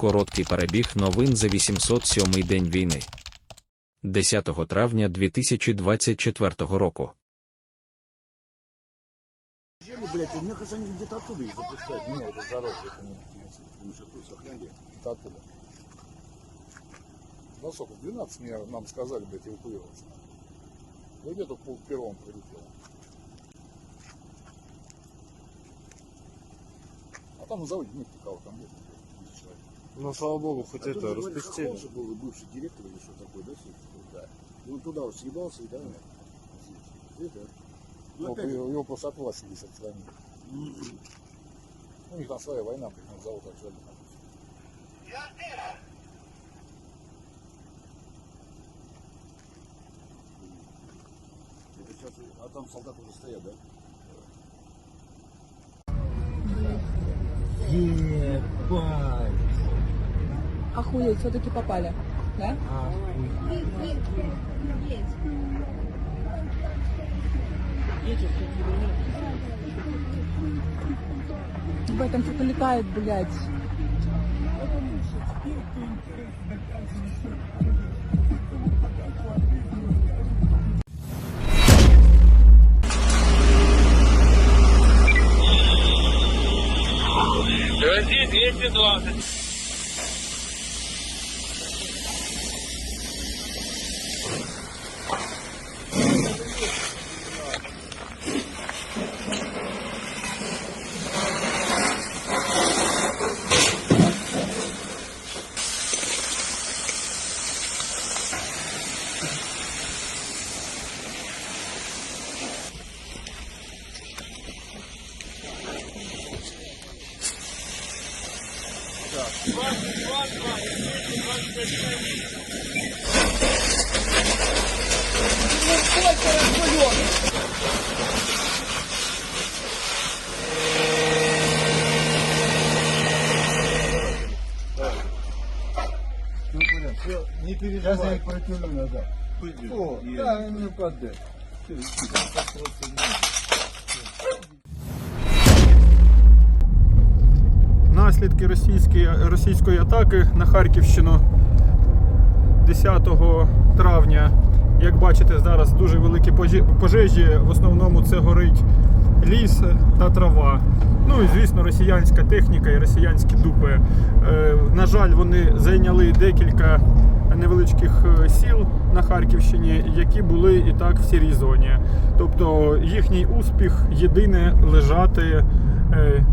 Короткий перебіг новин за 807 день війни. 10 травня 2024 року. Жили, блядь, мне кажется, они где-то оттуда их запускают. Не, это дорога, это не потому что тут сохраняли, это оттуда. Ну, сколько, 12 мне, нам сказали, блядь, эвакуироваться. Ну, где-то пол первым прилетело. А там на заводе нет никого, там нет блядь, человек. Ну, слава богу, хоть А это, же, говорит, распустили. Хохол же был бывший директор или что такое, да, такое, да. И он туда вот съебался, и да, да. Ну, Ну, опять его, его просто от власти здесь отстранили. У них там своя война, блядь, на завод отжали. это сейчас, а там солдаты уже стоят, да? Охуеть, все-таки попали. Да? Ебать, там что-то летает, блядь. Россия 220. Не переживай. Сейчас я их протяну назад. О, да, не упадет. Наслідки російської, російської атаки на Харківщину 10 травня. Як бачите, зараз дуже великі пожежі. В основному це горить ліс та трава. Ну і звісно, росіянська техніка і росіянські дупи. Е, на жаль, вони зайняли декілька невеличких е, сіл на Харківщині, які були і так в сірій зоні. Тобто їхній успіх єдине лежати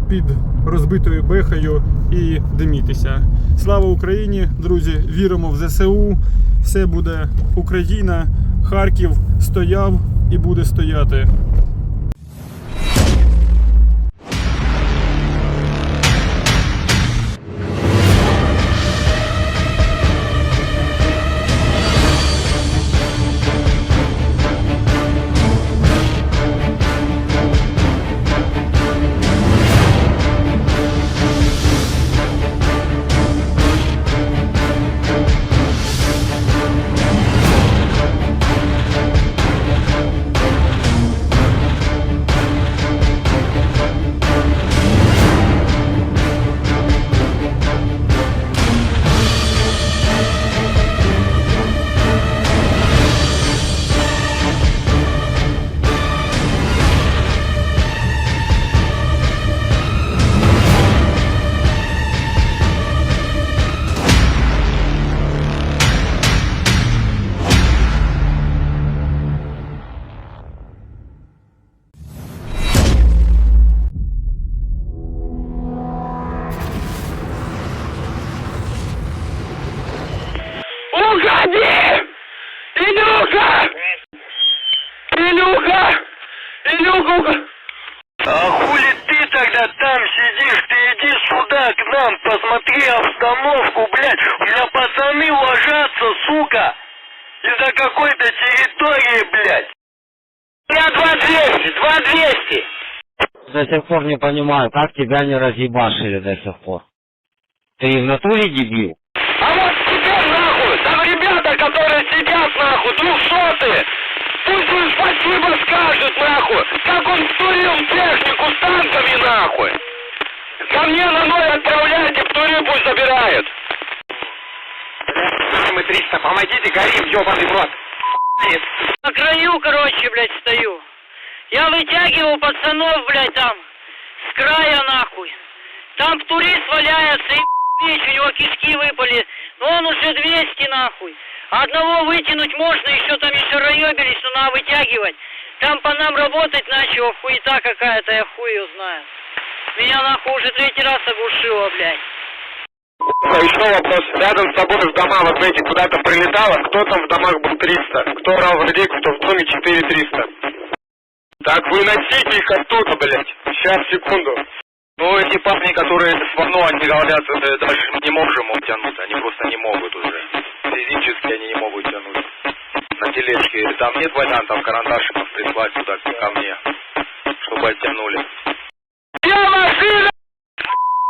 під розбитою бехою і димітися. Слава Україні, друзі! Віримо в ЗСУ. Все буде Україна. Харків стояв і буде стояти. Ух- А хули ты тогда там сидишь? Ты иди сюда к нам, посмотри обстановку, блядь. У меня пацаны ложатся, сука. Из-за какой-то территории, блядь. Я 2200, 2200. До сих пор не понимаю, как тебя не разъебашили до сих пор. Ты в натуре дебил? А вот теперь нахуй, там ребята, которые сидят нахуй, двухсотые, пусть им спасибо скажут нахуй, как он втурил технику на ноль отправляйте, в Турин пусть забирают. 4-300, помогите, горим, ёбаный в рот. На краю, короче, блядь, стою. Я вытягивал пацанов, блядь, там, с края нахуй. Там турист валяется, и вещь, у него кишки выпали. Но он уже 200 нахуй. Одного вытянуть можно, еще там еще раебились, но надо вытягивать. Там по нам работать начало, хуета какая-то, я хуй ее знаю. Меня нахуй уже третий раз оглушило, блядь. Еще вопрос. Рядом с тобой в дома вот эти куда-то прилетало, кто там в домах был 300? Кто брал в рейку, кто в доме 4300? Так выносите их оттуда, блядь. Сейчас, секунду. Ну, эти парни, которые с вано, они говорят, э, даже не можем тянуть, они просто не могут уже. Физически они не могут тянуть. На тележке. Там нет вариантов карандашиков прислать сюда ко мне, чтобы оттянули.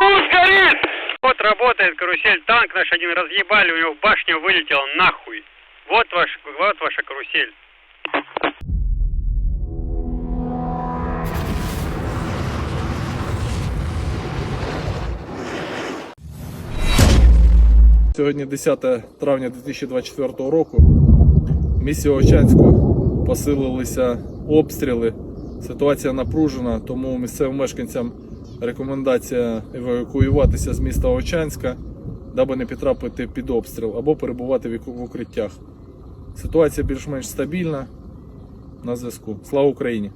Я машина! Пусть горит! Вот работает карусель, танк наш один разъебали, у него башня вылетела нахуй. Вот ваш, вот ваша карусель. Сьогодні 10 травня 2024 року. В місті Овчанську посилилися обстріли. Ситуація напружена, тому місцевим мешканцям Рекомендація евакуюватися з міста Овчанська, даби не потрапити під обстріл або перебувати в укриттях. Ситуація більш-менш стабільна. На зв'язку. Слава Україні!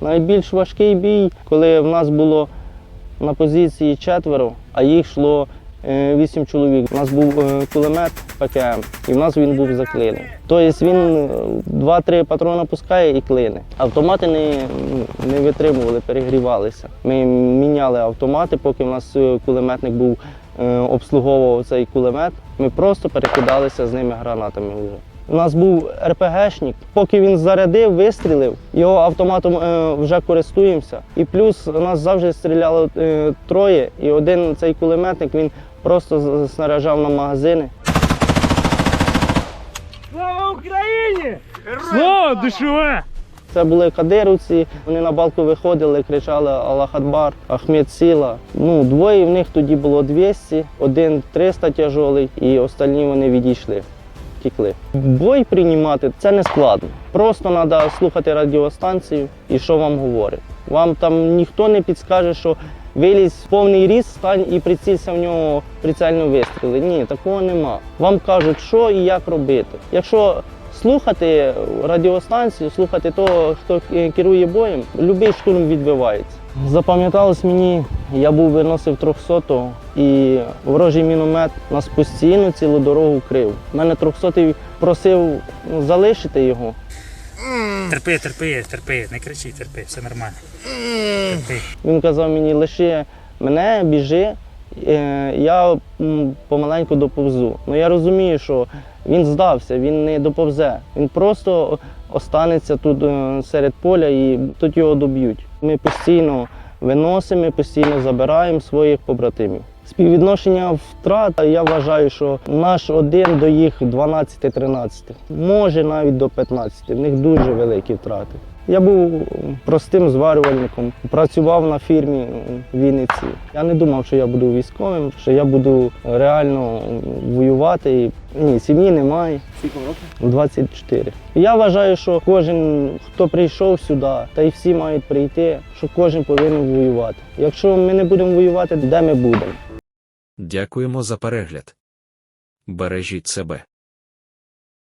Найбільш важкий бій, коли в нас було на позиції четверо, а їх йшло е, вісім чоловік. У нас був е, кулемет ПКМ, і в нас він був заклинений. Тобто він е, два-три патрони пускає і клине. Автомати не, не витримували, перегрівалися. Ми міняли автомати, поки в нас е, кулеметник був е, обслуговував цей кулемет. Ми просто перекидалися з ними гранатами вже. У нас був РПГшник. Поки він зарядив, вистрілив, його автоматом е, вже користуємося. І плюс у нас завжди стріляло е, троє, і один цей кулеметник він просто снаряжав на магазини. Слава Україні! душеве! Це були кадировці, вони на балку виходили, кричали Аллах Акбар, Ахмед Сіла. Ну, двоє в них тоді було 200, один 300 тяжолий, і остальні вони відійшли. Втікли. Бой приймати це не складно. Просто треба слухати радіостанцію і що вам говорять. Вам там ніхто не підскаже, що вилізь повний ріст, стань і прицілься в нього прицельно вистріли. Ні, такого нема. Вам кажуть, що і як робити. Якщо слухати радіостанцію, слухати того, хто керує боєм, будь-який штурм відбивається. Запам'яталось мені, я був виносив 300-го і ворожий міномет нас постійно цілу дорогу крив. Мене 300-й просив залишити його. Терпи, терпи, терпи, не кричи, терпи, все нормально. Терпи. Він казав мені, лиши мене, біжи, е, я помаленьку доповзу. Ну я розумію, що він здався, він не доповзе. Він просто останеться тут е, серед поля і тут його доб'ють. Ми постійно виносимо, постійно забираємо своїх побратимів. Співвідношення втрат, я вважаю, що наш один до їх 12-13, може навіть до 15. В них дуже великі втрати. Я був простим зварювальником, працював на фірмі в Вінниці. Я не думав, що я буду військовим, що я буду реально воювати. Ні, сім'ї немає. Скільки років? 24. Я вважаю, що кожен, хто прийшов сюди, та й всі мають прийти, що кожен повинен воювати. Якщо ми не будемо воювати, де ми будемо? Дякуємо за перегляд. Бережіть себе.